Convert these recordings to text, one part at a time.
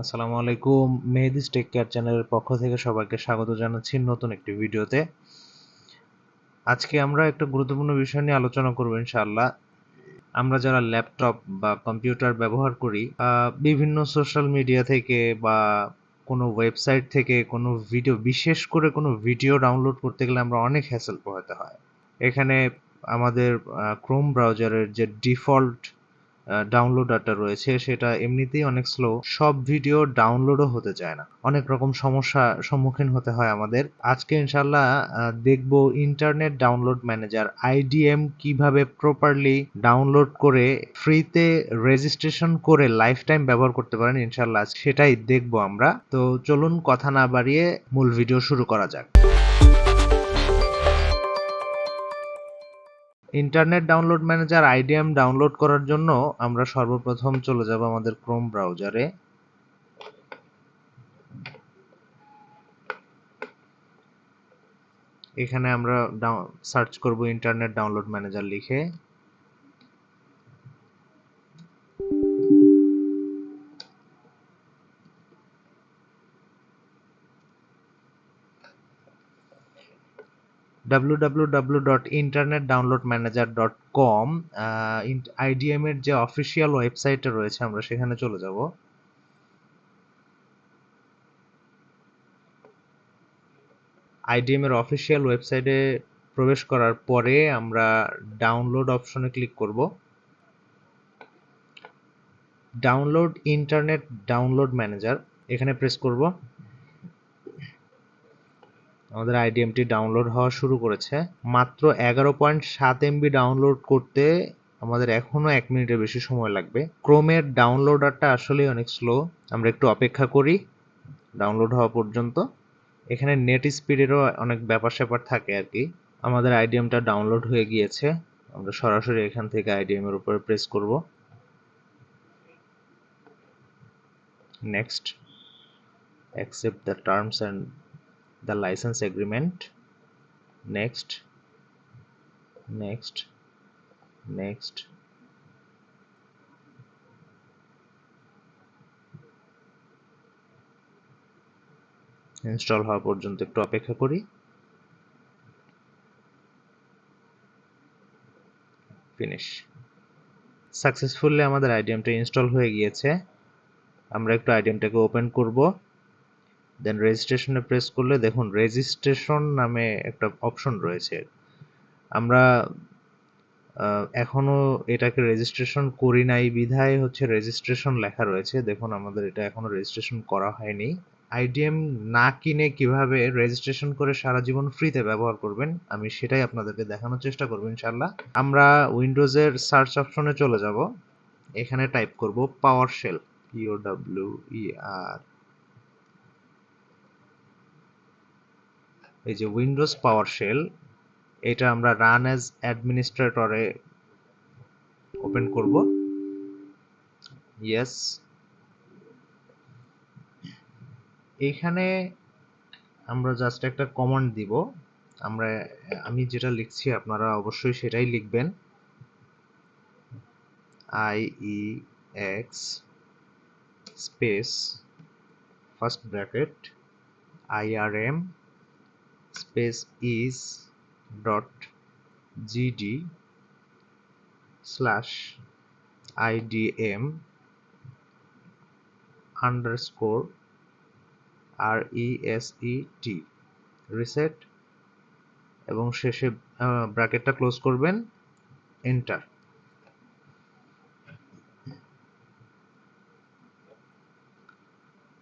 আসসালামু আলাইকুম। Mehedi's take care চ্যানেলের পক্ষ থেকে সবাইকে স্বাগত জানাচ্ছি নতুন একটি ভিডিওতে। আজকে আমরা একটা গুরুত্বপূর্ণ বিষয় নিয়ে আলোচনা করব ইনশাআল্লাহ। আমরা যারা ল্যাপটপ বা কম্পিউটার ব্যবহার করি বিভিন্ন সোশ্যাল মিডিয়া থেকে বা কোনো ওয়েবসাইট থেকে কোনো ভিডিও, বিশেষ করে কোনো ভিডিও ডাউনলোড করতে গেলে আমরা অনেক হ্যাসেল পোহাতে হয়। এখানে আমাদের ক্রোম ব্রাউজারের যে ডিফল্ট ডাউনলোডারটা রয়েছে, সেটা এমনিতেই অনেক স্লো সব ভিডিও ডাউনলোডও হতে চায় না। অনেক রকম সমস্যা সম্মুখীন হতে হয় আমাদের। আজকে ইনশাল্লাহ দেখব ইন্টারনেট ডাউনলোড ম্যানেজার আইডিএম কীভাবে প্রপারলি ডাউনলোড করে ফ্রিতে রেজিস্ট্রেশন করে লাইফ টাইম ব্যবহার করতে পারেন ইনশাল্লাহ সেটাই দেখব আমরা। তো চলুন কথা না বাড়িয়ে মূল ভিডিও শুরু করা যাক। Internet download manager IDM download করার জন্য আমরা সর্বপ্রথম চলে যাব আমাদের ক্রোম ব্রাউজারে। এখানে আমরা সার্চ করব ইন্টারনেট ডাউনলোড ম্যানেজার লিখে। www.internetdownloadmanager.com আইডিএম এর যে অফিসিয়াল ওয়েবসাইটটা রয়েছে, আমরা সেখানে চলে যাব। আইডিএম এর অফিসিয়াল ওয়েবসাইটে প্রবেশ করার পরে আমরা ডাউনলোড অপশনে ক্লিক করব। ডাউনলোড ইন্টারনেট ডাউনলোড ম্যানেজার এখানে প্রেস করব। আমাদের আইডিএমটি ডাউনলোড হওয়া শুরু করেছে। মাত্র এগারো পয়েন্ট সাত এমবি ডাউনলোড করতে আমাদের এখনও এক মিনিটের বেশি সময় লাগবে। ক্রোমের ডাউনলোডারটা আসলেই অনেক স্লো আমরা একটু অপেক্ষা করি ডাউনলোড হওয়া পর্যন্ত। এখানে নেট স্পিডেরও অনেক ব্যাপার স্যাপার থাকে আর কি। আমাদের আইডিএমটা ডাউনলোড হয়ে গিয়েছে। আমরা সরাসরি এখান থেকে আইডিএম এর উপরে প্রেস করব। Next accept the terms and the license agreement. Next. Next. Next. Install হওয়া পর্যন্ত একটু অপেক্ষা করি। ফিনিশ সাকসেসফুলি আমাদের আইডিএমটা ইনস্টল হয়ে গিয়েছে। আমরা একটু আইডিএমটাকে ওপেন করব। দেন রেজিস্ট্রেশনে প্রেস করলে দেখুন রেজিস্ট্রেশন নামে একটা অপশন রয়েছে। আমরা এখনও এটাকে রেজিস্ট্রেশন করি নাই বিধায় হচ্ছে রেজিস্ট্রেশন লেখা রয়েছে। দেখুন, আমাদের এটা এখনও রেজিস্ট্রেশন করা হয়নি। আইডিএম না কিনে কীভাবে রেজিস্ট্রেশন করে সারা জীবন ফ্রিতে ব্যবহার করবেন, আমি সেটাই আপনাদেরকে দেখানোর চেষ্টা করব ইনশাল্লাহ আমরা উইন্ডোজের সার্চ অপশনে চলে যাব। এখানে টাইপ করব পাওয়ার শেল ডাব্লিউ ই আর এই যে উইন্ডোজ পাওয়ার শেল এটা আমরা রান অ্যাজ অ্যাডমিনিস্ট্রেটরে ওপেন করব। ইয়েস এখানে আমরা জাস্ট একটা কমান্ড দিব। আমরা, আমি যেটা লিখছি, আপনারা অবশ্যই সেটাই লিখবেন। I E X space first bracket I R M space is dot gd slash idm underscore reset reset. এবং শেষে ব্র্যাকেটটা ক্লোজ করবেন এন্টার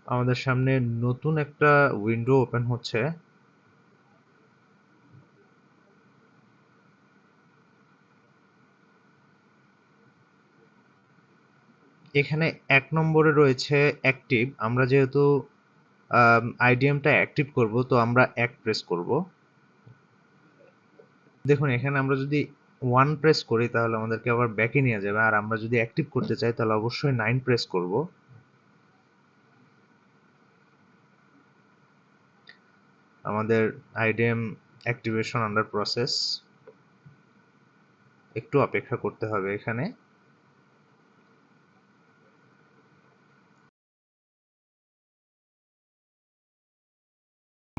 আমাদের সামনে নতুন একটা উইন্ডো ওপেন হচ্ছে। এখানে এক নম্বরে রয়েছে অ্যাক্টিভ আমরা যেহেতু আইডিএমটা অ্যাক্টিভ করব, তো আমরা এক প্রেস করব। দেখুন, এখানে আমরা যদি ওয়ান প্রেস করি, তাহলে আমাদেরকে আবার ব্যাকে নিয়ে যাবে। আর আমরা যদি অ্যাক্টিভ করতে চাই, তাহলে অবশ্যই নাইন প্রেস করব। আমাদের আইডিএম অ্যাক্টিভেশন আন্ডার প্রসেস একটু অপেক্ষা করতে হবে এখানে।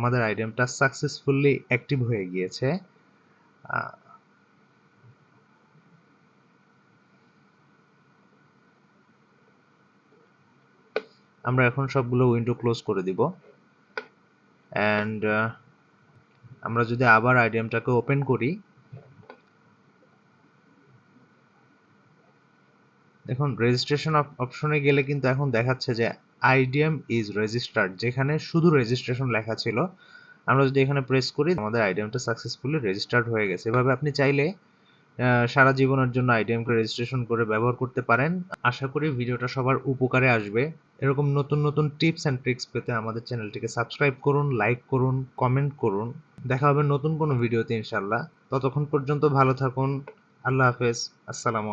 আমাদের আইটেমটা সাকসেসফুলি অ্যাক্টিভ হয়ে গিয়েছে। আমরা এখন সবগুলো উইন্ডো ক্লোজ করে দিব। অ্যান্ড আমরা যদি আবার আইটেমটাকে ওপেন করি, দেখুন রেজিস্ট্রেশন অপশনে গেলে কিন্তু এখন দেখাচ্ছে যে আইডিএম ইজ রেজিস্টার্ড যেখানে শুধু রেজিস্ট্রেশন লেখা ছিল। আমরা যদি এখানে প্রেস করি, আমাদের আইডিএমটা সাকসেসফুলি রেজিস্টার্ড হয়ে গেছে। এভাবে আপনি চাইলে সারা জীবনের জন্য আইডিএমকে রেজিস্ট্রেশন করে ব্যবহার করতে পারেন। আশা করি ভিডিওটা সবার উপকারে আসবে। এরকম নতুন নতুন টিপস অ্যান্ড ট্রিক্স পেতে আমাদের চ্যানেলটিকে সাবস্ক্রাইব করুন লাইক করুন কমেন্ট করুন। দেখা হবে নতুন কোনো ভিডিওতে ইনশাল্লাহ ততক্ষণ পর্যন্ত ভালো থাকুন। আল্লাহ হাফেজ। আসসালামু